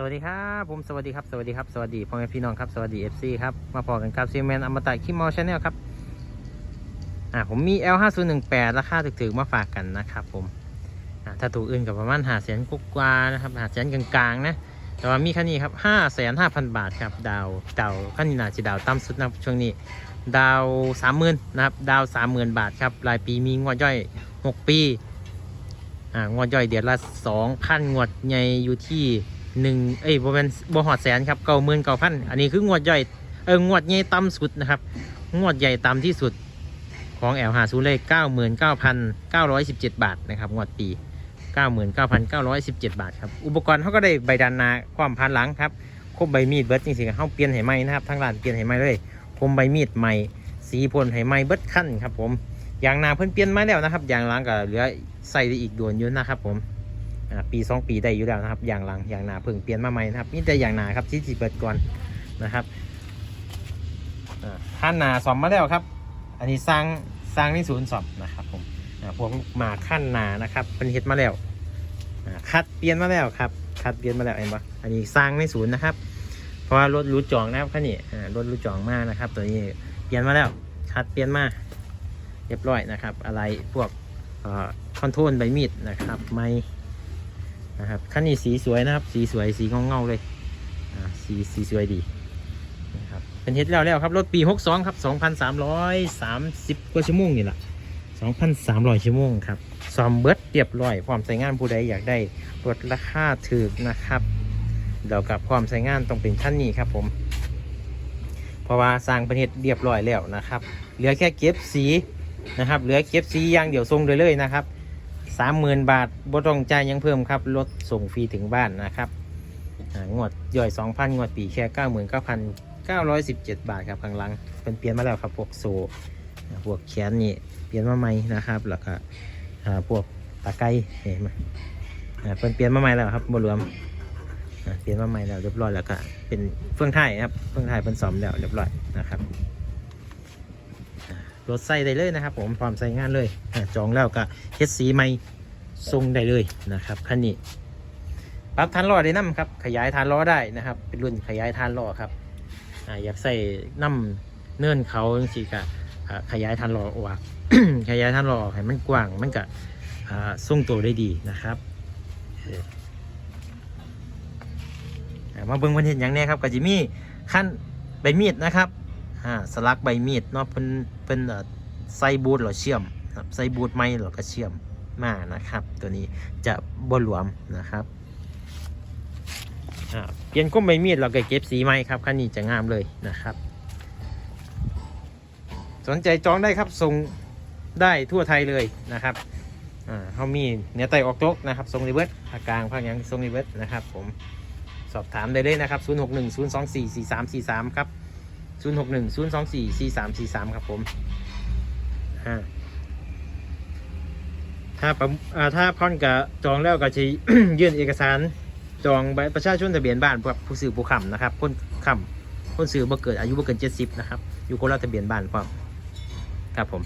สวัสดีครับผมสวัสดีครับสวัสดีครับสวัสดีพ่อแม่พี่น้องครับสวัสดี FC ครับมาพอกันครับซีแมนอมตะคิมอลชาแนลครับอ่าผมมี L5018 ราคาถึกๆมาฝากกันนะครับผมอ่าถ้าถูกอื่นกับประมาณหาแสนกกว่านะครับหาแสนกลางๆนะแต่ว่ามีคันนี้ครับห้าแสนห้าพันบาทครับดาวดาวคันนี้น่าจะดาวต่ำสุดนะช่วงนี้ ดาวสามหมื่นนะครับดาวสามหมื่นบาทครับรายปีมีงวดย่อยหกปีอ่างวดย่อยเดือนละสองพันงวดใหญ่อยู่ที่ หนึ่งเอ้ยบ่เป็นบ่หอดแสนครับเก้าหมื่นเก้าพันอันนี้คืองวดย่อยเอองวดใหญ่ต่ำสุดนะครับ งวดใหญ่ต่ำที่สุดของแอลหาซูเลยเก้าหมื่นเก้าพันเก้าร้อยสิบเจ็ดบาทนะครับงวดปีเก้าหมื่นเก้าพันเก้าร้อยสิบเจ็ดบาทครับ อุปกรณ์เขาก็ได้ใบดันนาความพันหลังครับคมใบมีดเบิร์ดจริงๆเขาเปลี่ยนให้ไหมนะครับทั้งร้านเปลี่ยนให้ไหมเลยคมใบมีดใหม่สีพ่นให้ไหมเบิร์ดขั้นครับผมยางนาเพิ่นเปลี่ยนมาแล้วนะครับยางหล้างก็เหลือใส่ได้อีกด่วนอยู่นะครับผม ปีสองปีได้อยู่แล้วนะครับอย่างหลังอย่างหนาเพิ่งเปลี่ยนมาใหม่นะครับนี่แต่อย่างหนาครับที่จีเปิดก่อนนะครับอ่าขั้นหนาสอมมาแล้วครับ อันนี้สร้างสร้างในศูนย์สอบนะครับผมพวกมาขั้นหนานะครับเป็นเฮ็ดมาแล้วคัดเปลี่ยนมาแล้วครับคัดเปลี่ยนมาแล้วเห็นปะอันนี้สร้างในศูนย์นะครับ เพราะว่ารถรู้จองนะครับคันนี้รถรู้จองมากนะครับ ตัวนี้เปลี่ยนมาแล้วคัดเปลี่ยนมาเรียบร้อยนะครับ อะไรพวกคอนโทรลใบมีดนะครับ ไม่ นะครับคันนี้สีสวยนะครับ สีสวยสีเงาเงาเลยอ่าสีสีสวยดีนะครับเป็นเฮ็ดแล้วแล้วครับรถปี62ครับ2,330กว่าชั่วโมงนี่แหละ2,300 ชั่วโมงครับซอมเบิร์ดเรียบร้อยพร้อมใช้งานผู้ใดอยากได้รถราคาถูกนะครับเดี๋ยวกับพร้อมใช้งานต้องเป็นขั้นนี้ครับผม เพราะว่าสร้างเป็นเฮ็ดเรียบร้อยแล้วนะครับ เหลือแค่เก็บสีนะครับ เหลือเก็บสีอย่างเดียวทรงเลยเลยนะครับ สามหมื่นบาทบ่ต้องจ่ายยังเพิ่มครับรถส่งฟรีถึงบ้านนะครับงวดย่อยสองพันงวดปีแค่เก้าหมื่นเก้าพันเก้าร้อยสิบเจ็ดบาทครับข้างหลังเป็นเปลี่ยนมาแล้วครับพวกโซ่พวกแขนนี่เปลี่ยนมาใหม่นะครับแล้วก็พวกตะไคร้เห็นไหมาเป็นเปลี่ยนมาใหม่แล้วครับบรวมเปลี่ยนมาใหม่แล้วเรียบร้อยแล้วก็เป็นเฟื่องไทยครับเฟื่องไทยเป็นสอมแล้วเรียบร้อยนะครับ รถใส่ได้เลยนะครับ ผมพร้อมใส่งานเลยจองแล้วก็เฮ็ดสีใหม่ทรงได้เลยนะครับคันนี้ปรับทานล้อได้น้ำครับ ขยายทานล้อได้นะครับ เป็นรุ่นขยายทานล้อครับออยากใส่น้ำเนื่นเขาจังซี่ก็ขยายทานล้อออกขยายทานล้อออกให้มันกว้างมันก็อ่าทรงตัวได้ดีนะครับมาเบิ่งวันเห็นอย่างนี้ครับก็จะมีขั้นใบมีดนะครับสลักใบมีดเนาะเป็น เป็นเอ่อใส่บูทหรอเชื่อมครับใส่บูทไม้หรอก็เชื่อมมานะครับ ตัวนี้จะบหลวมนะครับเปลี่ยนก้มใบมีดเราก็เก็บสีใหม่ครับคันนี้จะงามเลยนะครับ สนใจจองได้ครับส่งได้ทั่วไทยเลยนะครับเขามีเนื้อไตออกโต๊กนะครับทรงรีเวิร์สภาคกลางภาคยังทรงรีเวิร์สนะครับ ผมสอบถามได้เลยนะครับ 0610244343 ครับ 0 6 1 0 2 4 4 3 4 3ครับ0 6 1 0 2 4 4 3 4 3ครับผมอ่าถ้าประอ่าถ้าพ่อนกับจองแล้วก็จะ ยื่นเอกสารจองใบประชาชนทะเบียนบ้านพวกผู้ซื้อผู้ค้ำนะครับคนค้ำคนซื้อบ่เกิดอายุบ่เกินเจ็ดสิบนะครับอยู่คนละทะเบียนบ้านพร้อมครับผม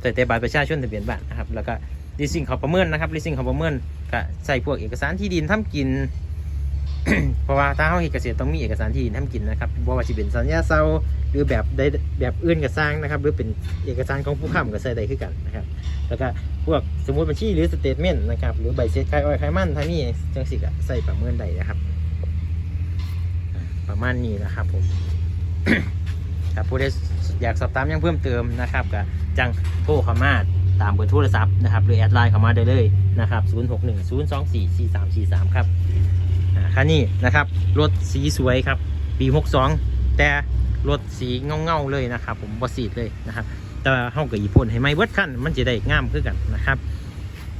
แต่แต่บัตรประชาชนทะเบียนบ้านนะครับแล้วก็ลิสซิ่งเขาประเมินนะครับลิสซิ่งเขาประเมินก็ใส่พวกเอกสารที่ดินทำกิน เพราะว่าถ้าเขาเฮ็ดเกษตรต้องมีเอกสารที่ดินทำกินนะครับบ่ว่าจะเป็นสัญญาเซาหรือแบบใดแบบอื่นก็สร้างนะครับ หรือเป็นเอกสารของผู้ค้ำก็ใส่ได้คือกันนะครับ แล้วก็พวกสมุดบัญชีหรือสเตทเมนต์นะครับหรือใบเช็คขายอ้อยขายมันถ้ามีจังสิกใส่ประเมินได้นะครับ ประมาณนี้นะครับผมครับผู้ใดอยากสอบถามยังเพิ่มเติมนะครับก็จังโทรเข้ามาตามเบอร์โทรศัพท์นะครับหรือแอดไลน์เข้ามาได้เลยนะครับ 0 6 1 0 2 4 4 3 4 3 ครับอ่า คันนี้นะครับ รถสีสวยครับ ปี62 แต่รถสีเงาๆเลยนะครับ ผมบอสีดเลยนะครับ แต่ว่าเฮากับญี่ปุ่นให้ไม่เบิร์ดขั้นมันจะได้งามคือกันนะครับ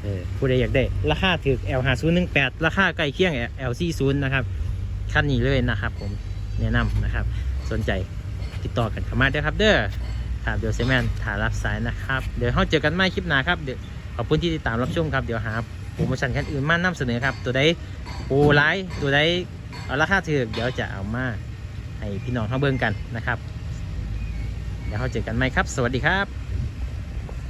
เออผู้ใดอยากได้ ราคาถือ L5018 ราคาใกล้เคียง L40 นะครับคันนี้เลยนะครับผมแนะนำนะครับ สนใจติดต่อกันเข้ามาเด้อครับ เด้อครับเดี๋ยวเซแมนถ่ายรับสายนะครับ เดี๋ยวเราเจอกันใหม่คลิปหน้าครับเดี๋ยวขอบคุณที่ติดตามรับชมครับ เดี๋ยวหา รโมชั่นคันอื่นมานำเสนอครับ ตัวใดโปรไลท์ตัวใดเอาราคาถือเดี๋ยวจะเอามาให้พี่น้องเขาเบิ่งกันนะครับ เดี๋ยวเราเจอกันใหม่ครับ สวัสดีครับ